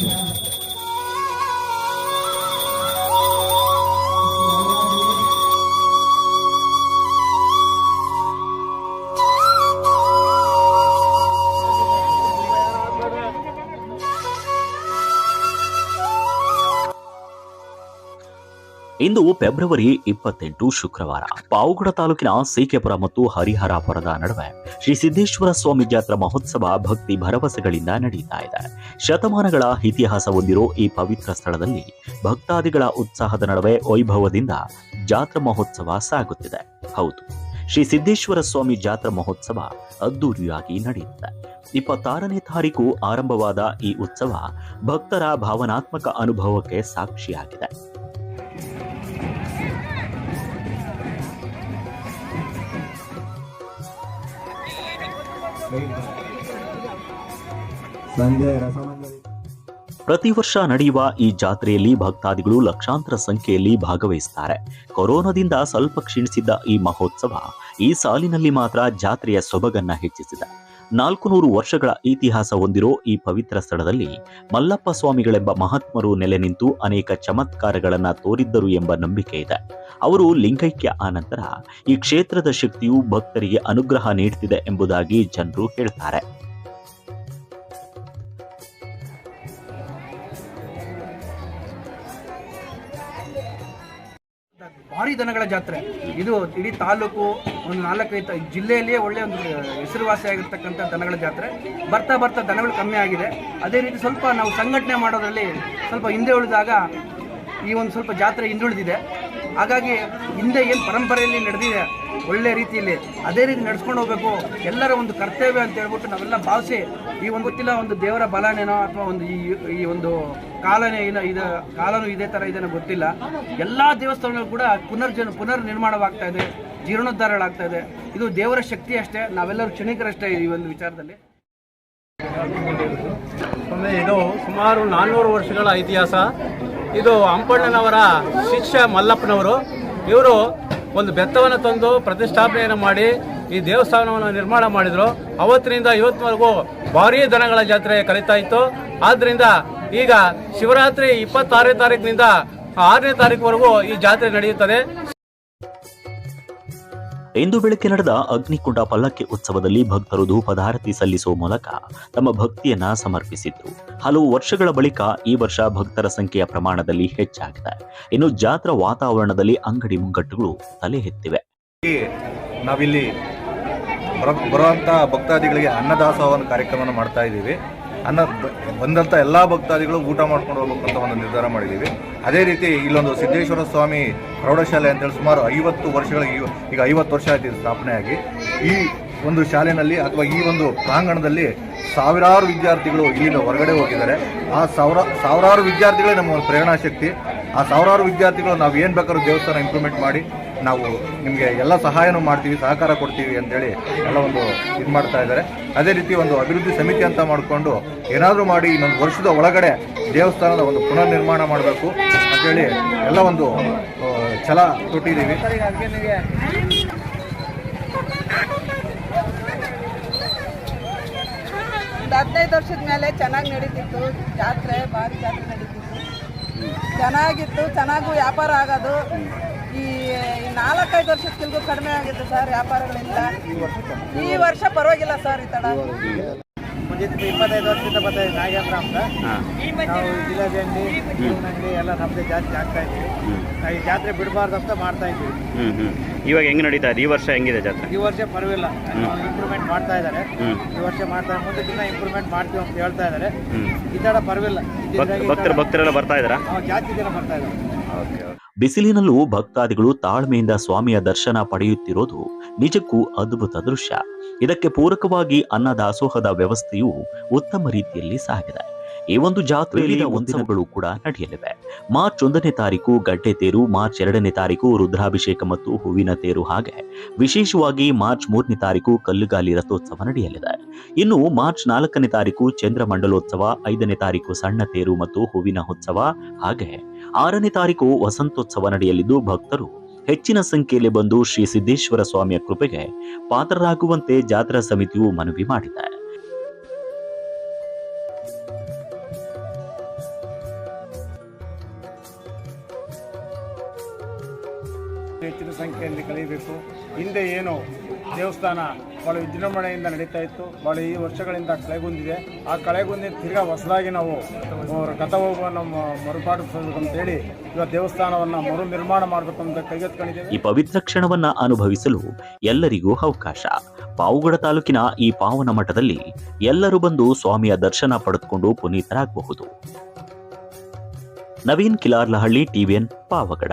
Thank you. Into February ಇಪ್ಪತ್ತೆಂಟು ಶುಕ್ರವಾರ, ಪಾವುಗಡ ತಾಲೂಕಿನ ಸೀಕೆಪುರ ಮತ್ತು ಹರಿಹರಾಪುರದ ನಡುವೆ ಶ್ರೀ ಸಿದ್ದೇಶ್ವರ ಸ್ವಾಮಿ ಜಾತ್ರಾ ಮಹೋತ್ಸವ ಭಕ್ತಿ ಭರವಸೆಗಳಿಂದ ನಡೆಯುತ್ತಾ ಇದೆ. ಶತಮಾನಗಳ ಇತಿಹಾಸ ಹೊಂದಿರೋ ಈ ಪವಿತ್ರ ಸ್ಥಳದಲ್ಲಿ ಭಕ್ತಾದಿಗಳ ಉತ್ಸಾಹದ ನಡುವೆ ವೈಭವದಿಂದ ಜಾತ್ರಾ ಮಹೋತ್ಸವ ಸಾಗುತ್ತಿದೆ. ಹೌದು, ಶ್ರೀ ಸಿದ್ದೇಶ್ವರ ಸ್ವಾಮಿ ಜಾತ್ರಾ ಮಹೋತ್ಸವ ಅದ್ದೂರಿಯಾಗಿ ನಡೆಯುತ್ತೆ. ಇಪ್ಪತ್ತಾರನೇ ತಾರೀಕು ಆರಂಭವಾದ ಈ ಉತ್ಸವ ಭಕ್ತರ ಭಾವನಾತ್ಮಕ ಅನುಭವಕ್ಕೆ ಸಾಕ್ಷಿಯಾಗಿದೆ. ಪ್ರತಿ ವರ್ಷ ನಡೆಯುವ ಈ ಜಾತ್ರೆಯಲ್ಲಿ ಭಕ್ತಾದಿಗಳು ಲಕ್ಷಾಂತರ ಸಂಖ್ಯೆಯಲ್ಲಿ ಭಾಗವಹಿಸುತ್ತಾರೆ ಕೊರೋನಾದಿಂದ ಸ್ವಲ್ಪ ಕ್ಷೀಣಿಸಿದ್ದ ಈ ಮಹೋತ್ಸವ ಈ ಸಾಲಿನಲ್ಲಿ ಮಾತ್ರ ಜಾತ್ರೆಯ ಸೊಬಗನ್ನ ಹೆಚ್ಚಿಸಿದೆ. ನಾಲ್ಕು ನೂರು ವರ್ಷಗಳ ಇತಿಹಾಸ ಹೊಂದಿರೋ ಈ ಪವಿತ್ರ ಸ್ಥಳದಲ್ಲಿ ಮಲ್ಲಪ್ಪ ಸ್ವಾಮಿಗಳೆಂಬ ಮಹಾತ್ಮರು ನೆಲೆ ನಿಂತು ಅನೇಕ ಚಮತ್ಕಾರಗಳನ್ನ ತೋರಿದ್ದರು ಎಂಬ ನಂಬಿಕೆ ಇದೆ. ಅವರು ಲಿಂಗೈಕ್ಯ ಆನಂತರ ಈ ಕ್ಷೇತ್ರದ ಶಕ್ತಿಯು ಭಕ್ತರಿಗೆ ಅನುಗ್ರಹ ನೀಡುತ್ತಿದೆ ಎಂಬುದಾಗಿ ಜನರು ಹೇಳ್ತಾರೆ. ಭಾರಿ ದನಗಳ ಜಾತ್ರೆ. ಇದು ಇಡೀ ತಾಲೂಕು ಒಂದು ನಾಲ್ಕೈದು ಜಿಲ್ಲೆಯಲ್ಲಿಯೇ ಒಳ್ಳೆಯ ಒಂದು ಹೆಸರುವಾಸಿಯಾಗಿರ್ತಕ್ಕಂಥ ದನಗಳ ಜಾತ್ರೆ. ಬರ್ತಾ ಬರ್ತಾ ದನಗಳು ಕಮ್ಮಿ ಆಗಿದೆ. ಅದೇ ರೀತಿ ಸ್ವಲ್ಪ ನಾವು ಸಂಘಟನೆ ಮಾಡೋದ್ರಲ್ಲಿ ಸ್ವಲ್ಪ ಹಿಂದೆ ಉಳಿದಾಗ ಈ ಒಂದು ಸ್ವಲ್ಪ ಜಾತ್ರೆ ಹಿಂದುಳಿದಿದೆ. ಹಾಗಾಗಿ ಹಿಂದೆ ಏನು ಪರಂಪರೆಯಲ್ಲಿ ನಡೆದಿದೆ ಒಳ್ಳೆ ರೀತಿಯಲ್ಲಿ ಅದೇ ರೀತಿ ನಡ್ಸ್ಕೊಂಡು ಹೋಗ್ಬೇಕು. ಎಲ್ಲರ ಒಂದು ಕರ್ತವ್ಯ ಅಂತ ಹೇಳ್ಬಿಟ್ಟು ನಾವೆಲ್ಲ ಭಾವಿಸಿ ಈ ಒಂದು ಗೊತ್ತಿಲ್ಲ ಒಂದು ದೇವರ ಬಲನೇನೋ ಅಥವಾ ಒಂದು ಈ ಈ ಒಂದು ಕಾಲನೇ ಇಲ್ಲ ಇದು, ಕಾಲನೂ ಇದೇ ಥರ ಇದೇನೋ ಗೊತ್ತಿಲ್ಲ. ಎಲ್ಲ ದೇವಸ್ಥಾನಗಳು ಕೂಡ ಪುನರ್ಜನ ಪುನರ್ ನಿರ್ಮಾಣವಾಗ್ತಾ ಇದೆ. ಜೀರ್ಣೋದ್ಧಾರಗಳಾಗ್ತಾ ಇದೆ. ಇದು ದೇವರ ಶಕ್ತಿ ಅಷ್ಟೇ. ನಾವೆಲ್ಲರೂ ಕ್ಷಣಿಕರಷ್ಟೇ ಈ ಒಂದು ವಿಚಾರದಲ್ಲಿ. ಇದು ಸುಮಾರು ನಾನ್ನೂರು ವರ್ಷಗಳ ಇತಿಹಾಸ. ಇದು ಅಂಪಣ್ಣನವರ ಶಿಷ್ಯ ಮಲ್ಲಪ್ಪನವರು. ಇವರು ಒಂದು ಬೆತ್ತವನ್ನು ತಂದು ಪ್ರತಿಷ್ಠಾಪನೆಯನ್ನು ಮಾಡಿ ಈ ದೇವಸ್ಥಾನವನ್ನು ನಿರ್ಮಾಣ ಮಾಡಿದರು. ಅವತ್ತಿನಿಂದ ಇವತ್ತಿನವರೆಗೂ ಭಾರೀ ದನಗಳ ಜಾತ್ರೆ ಕಲಿತಾ ಇತ್ತು. ಆದ್ದರಿಂದ ಈಗ ಶಿವರಾತ್ರಿ ಇಪ್ಪತ್ತಾರನೇ ತಾರೀಕಿನಿಂದ ಆರನೇ ತಾರೀಕುವರೆಗೂ ಈ ಜಾತ್ರೆ ನಡೆಯುತ್ತದೆ. ಇಂದು ಬೆಳಗ್ಗೆ ನಡೆದ ಅಗ್ನಿಕುಂಡ ಪಲ್ಲಕ್ಕಿ ಉತ್ಸವದಲ್ಲಿ ಭಕ್ತರು ಧೂಪಧಾರತಿ ಸಲ್ಲಿಸುವ ಮೂಲಕ ತಮ್ಮ ಭಕ್ತಿಯನ್ನ ಸಮರ್ಪಿಸಿದ್ರು ಹಲವು ವರ್ಷಗಳ ಬಳಿಕ ಈ ವರ್ಷ ಭಕ್ತರ ಸಂಖ್ಯೆಯ ಪ್ರಮಾಣದಲ್ಲಿ ಹೆಚ್ಚಾಗಿದೆ. ಇನ್ನು ಜಾತ್ರಾ ವಾತಾವರಣದಲ್ಲಿ ಅಂಗಡಿ ಮುಂಗಟ್ಟುಗಳು ತಲೆ ಎತ್ತಿವೆ. ನಾವಿಲ್ಲಿ ಬರುವಂತಹ ಭಕ್ತಾದಿಗಳಿಗೆ ಅನ್ನದಾಸೋಹ ಕಾರ್ಯಕ್ರಮವನ್ನು ಮಾಡ್ತಾ ಇದ್ದೀವಿ. ಅನ್ನ ಬಂದಂಥ ಎಲ್ಲ ಭಕ್ತಾದಿಗಳು ಊಟ ಮಾಡ್ಕೊಂಡು ಹೋಗ್ಬೇಕಂತ ಒಂದು ನಿರ್ಧಾರ ಮಾಡಿದ್ದೀವಿ ಅದೇ ರೀತಿ ಇಲ್ಲೊಂದು ಸಿದ್ದೇಶ್ವರ ಸ್ವಾಮಿ ಪ್ರೌಢಶಾಲೆ ಅಂತೇಳಿ ಸುಮಾರು ಐವತ್ತು ವರ್ಷಗಳ ಈಗ ಐವತ್ತು ವರ್ಷ ಆಯ್ತು ಸ್ಥಾಪನೆಯಾಗಿ ಈ ಒಂದು ಶಾಲೆಯಲ್ಲಿ ಅಥವಾ ಈ ಒಂದು ಪ್ರಾಂಗಣದಲ್ಲಿ ಸಾವಿರಾರು ವಿದ್ಯಾರ್ಥಿಗಳು ಇಲ್ಲಿಂದ ಹೊರಗಡೆ ಹೋಗಿದ್ದಾರೆ. ಆ ಸಾವಿರ, ಸಾವಿರಾರು ವಿದ್ಯಾರ್ಥಿಗಳೇ ನಮ್ಮ ಪ್ರೇರಣಾ ಶಕ್ತಿ. ಆ ಸಾವಿರಾರು ವಿದ್ಯಾರ್ಥಿಗಳು ನಾವು ಏನು ಬೇಕಾದ್ರೂ ದೇವಸ್ಥಾನ ಇಂಪ್ರೂವ್ಮೆಂಟ್ ಮಾಡಿ ನಾವು ನಿಮಗೆ ಎಲ್ಲ ಸಹಾಯನೂ ಮಾಡ್ತೀವಿ, ಸಹಕಾರ ಕೊಡ್ತೀವಿ ಅಂತೇಳಿ ಎಲ್ಲ ಒಂದು ಇದು ಮಾಡ್ತಾ ಇದ್ದಾರೆ. ಅದೇ ರೀತಿ ಒಂದು ಅಭಿವೃದ್ಧಿ ಸಮಿತಿ ಅಂತ ಮಾಡಿಕೊಂಡು ಏನಾದರೂ ಮಾಡಿ ಇನ್ನೊಂದು ವರ್ಷದ ಒಳಗಡೆ ದೇವಸ್ಥಾನದ ಒಂದು ಪುನರ್ ನಿರ್ಮಾಣ ಮಾಡಬೇಕು ಅಂತೇಳಿ ಎಲ್ಲ ಒಂದು ಛಲ ತೊಟ್ಟಿದ್ದೀವಿ. ಒಂದು ಹದಿನೈದು ವರ್ಷದ ಮೇಲೆ ಚೆನ್ನಾಗಿ ನಡೀತಿತ್ತು. ಜಾತ್ರೆ, ಭಾರಿ ಜಾತ್ರೆ ನಡೀತಿತ್ತು. ಚೆನ್ನಾಗಿತ್ತು, ಚೆನ್ನಾಗೂ ವ್ಯಾಪಾರ ಆಗೋದು. ಈ ನಾಲ್ಕೈದು ವರ್ಷಕ್ಕಿಲ್ಗೂ ಕಡಿಮೆ ಆಗಿದೆ ಸರ್ ವ್ಯಾಪಾರಗಳಿಂದ. ಈ ವರ್ಷ ಪರವಾಗಿಲ್ಲ ಸರ್ ಈ ತಡ. ಮುಂದಿದ್ದು ಇಪ್ಪತ್ತೈದು ವರ್ಷದಿಂದ ಬರ್ತಾ ಇದ್ದೀವಿ ನಾಗೇಂದ್ರ ಅಂತ. ನಾವು ಜಿಲೇಬಿ ಅಂಗಡಿ ಅಂಗಡಿ ಎಲ್ಲ ನಮ್ಮದೇ ಜಾಸ್ತಿ ಆಗ್ತಾ ಇದ್ವಿ ನಾವು ಈ ಜಾತ್ರೆ ಬಿಡಬಾರ್ದು ಅಂತ ಮಾಡ್ತಾ ಹ್ಮ್ ಇವಾಗ ಹೆಂಗ್ ನಡೀತಾ ಇದೆ? ಈ ವರ್ಷ ಹೆಂಗಿದೆ ಜಾತ್ರೆ? ಈ ವರ್ಷ ಪರವಾಗಿಲ್ಲ. ಇಂಪ್ರೂವ್ಮೆಂಟ್ ಮಾಡ್ತಾ ಇದ್ದಾರೆ. ಈ ವರ್ಷ ಮಾಡ್ತಾ ಮುಂದೆ ದಿನ ಇಂಪ್ರೂವ್ಮೆಂಟ್ ಮಾಡ್ತೀವಿ ಅಂತ ಹೇಳ್ತಾ ಇದ್ದಾರೆ. ಈ ತಡ ಪರವಾಗಿಲ್ಲ. ಭಕ್ತರು ಭಕ್ತರೆಲ್ಲ ಬರ್ತಾ ಇದ್ದಾರಾ? ನಾವು ಜಾಸ್ತಿ ಜನ ಬರ್ತಾ ಇದ್ದಾರೆ. ಓಕೆ. ಬಿಸಿಲಿನಲ್ಲೂ ಭಕ್ತಾದಿಗಳು ತಾಳ್ಮೆಯಿಂದ ಸ್ವಾಮಿಯ ದರ್ಶನ ಪಡೆಯುತ್ತಿರೋದು ನಿಜಕ್ಕೂ ಅದ್ಭುತ ದೃಶ್ಯ. ಇದಕ್ಕೆ ಪೂರಕವಾಗಿ ಅನ್ನದಾಸೋಹದ ವ್ಯವಸ್ಥೆಯು ಉತ್ತಮ ರೀತಿಯಲ್ಲಿ ಸಾಗಿದೆ. ಈ ಒಂದು ಜಾತ್ರೆಯಲ್ಲಿ ಉತ್ಸವಗಳು ಕೂಡ ನಡೆಯಲಿವೆ. ಮಾರ್ಚ್ ಒಂದನೇ ತಾರೀಕು ಗಡ್ಡೆ ತೇರು ಮಾರ್ಚ್ ಎರಡನೇ ತಾರೀಕು ರುದ್ರಾಭಿಷೇಕ ಮತ್ತು ಹೂವಿನ ತೇರು ಹಾಗೆ. ವಿಶೇಷವಾಗಿ ಮಾರ್ಚ್ ಮೂರನೇ ತಾರೀಕು ಕಲ್ಲುಗಾಲಿ ರಥೋತ್ಸವ ನಡೆಯಲಿದೆ. ಇನ್ನು ಮಾರ್ಚ್ ನಾಲ್ಕನೇ ತಾರೀಕು ಚಂದ್ರಮಂಡಲೋತ್ಸವ ಐದನೇ ತಾರೀಕು ಸಣ್ಣ ತೇರು ಮತ್ತು ಹೂವಿನ ಉತ್ಸವ ಹಾಗೆ. ಆರನೇ ತಾರೀಕು ವಸಂತೋತ್ಸವ ನಡೆಯಲಿದ್ದು ಭಕ್ತರು ಹೆಚ್ಚಿನ ಸಂಖ್ಯೆಯಲ್ಲಿ ಬಂದು ಶ್ರೀ ಸಿದ್ದೇಶ್ವರ ಸ್ವಾಮಿಯ ಕೃಪೆಗೆ ಪಾತ್ರರಾಗುವಂತೆ ಜಾತ್ರಾ ಸಮಿತಿಯು ಮನವಿ ಮಾಡಿದೆ. ಸಂಖ್ಯೆಯಲ್ಲಿ ಕಳೆಯಬೇಕು ಹಿಂದೆ ಏನು ದೇವಸ್ಥಾನ ಭಾಳ ವಿಜೃಂಭಣೆಯಿಂದ ನಡೀತಾ ಇತ್ತು ಭಾಳ ಈ ವರ್ಷಗಳಿಂದ ಕಳೆಗುಂದಿದೆ ಆ ಕಳೆಗುಂದಿ ತಿರ್ಗಾ ಹೊಸದಾಗಿ ನಾವು ಅಂತ ಅಂತೇಳಿ ಇವತ್ತು ದೇವಸ್ಥಾನವನ್ನು ಮರು ನಿರ್ಮಾಣ ಮಾಡಬೇಕು ಅಂತ ಕೈಗೆತ್ಕೊಂಡಿದ್ದೇವೆ ಈ ಪವಿತ್ರ ಕ್ಷಣವನ್ನ ಅನುಭವಿಸಲು ಎಲ್ಲರಿಗೂ ಅವಕಾಶ. ಪಾವುಗಡ ತಾಲೂಕಿನ ಈ ಪಾವನ ಮಠದಲ್ಲಿ ಎಲ್ಲರೂ ಬಂದು ಸ್ವಾಮಿಯ ದರ್ಶನ ಪಡೆದುಕೊಂಡು ಪುನೀತರಾಗಬಹುದು. ನವೀನ್ ಕಿಲಾರ್ಲಹಳ್ಳಿ ಟಿವಿಎನ್ ಪಾವಗಡ.